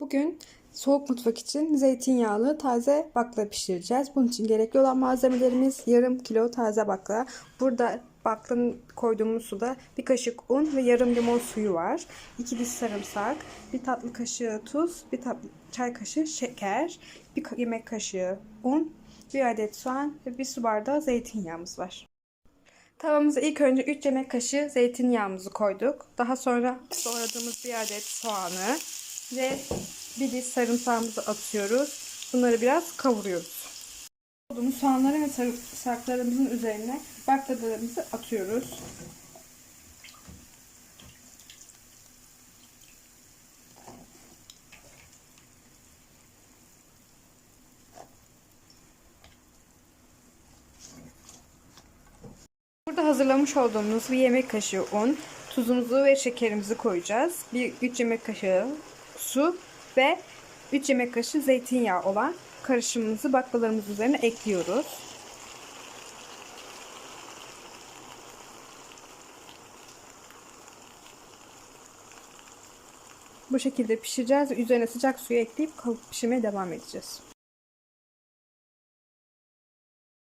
Bugün soğuk mutfak için zeytinyağlı taze bakla pişireceğiz. Bunun için gerekli olan malzemelerimiz yarım kilo taze bakla. Burada baklanın koyduğumuz suda bir kaşık un ve yarım limon suyu var. 2 diş sarımsak, bir tatlı kaşığı tuz, bir tatlı çay kaşığı şeker, bir yemek kaşığı un, bir adet soğan ve bir su bardağı zeytinyağımız var. Tavamıza ilk önce 3 yemek kaşığı zeytinyağımızı koyduk. Daha sonra doğradığımız bir adet soğanı ve bir diş sarımsağımızı atıyoruz. Bunları biraz kavuruyoruz. Olduğumuz soğanları ve sarımsaklarımızın üzerine baklalarımızı atıyoruz. Burada hazırlamış olduğumuz bir yemek kaşığı un, tuzumuzu ve şekerimizi koyacağız. Bir 3 yemek kaşığı su ve 3 yemek kaşığı zeytinyağı olan karışımımızı baklalarımız üzerine ekliyoruz. Bu şekilde pişireceğiz üzerine sıcak suyu ekleyip kalıp pişirmeye devam edeceğiz.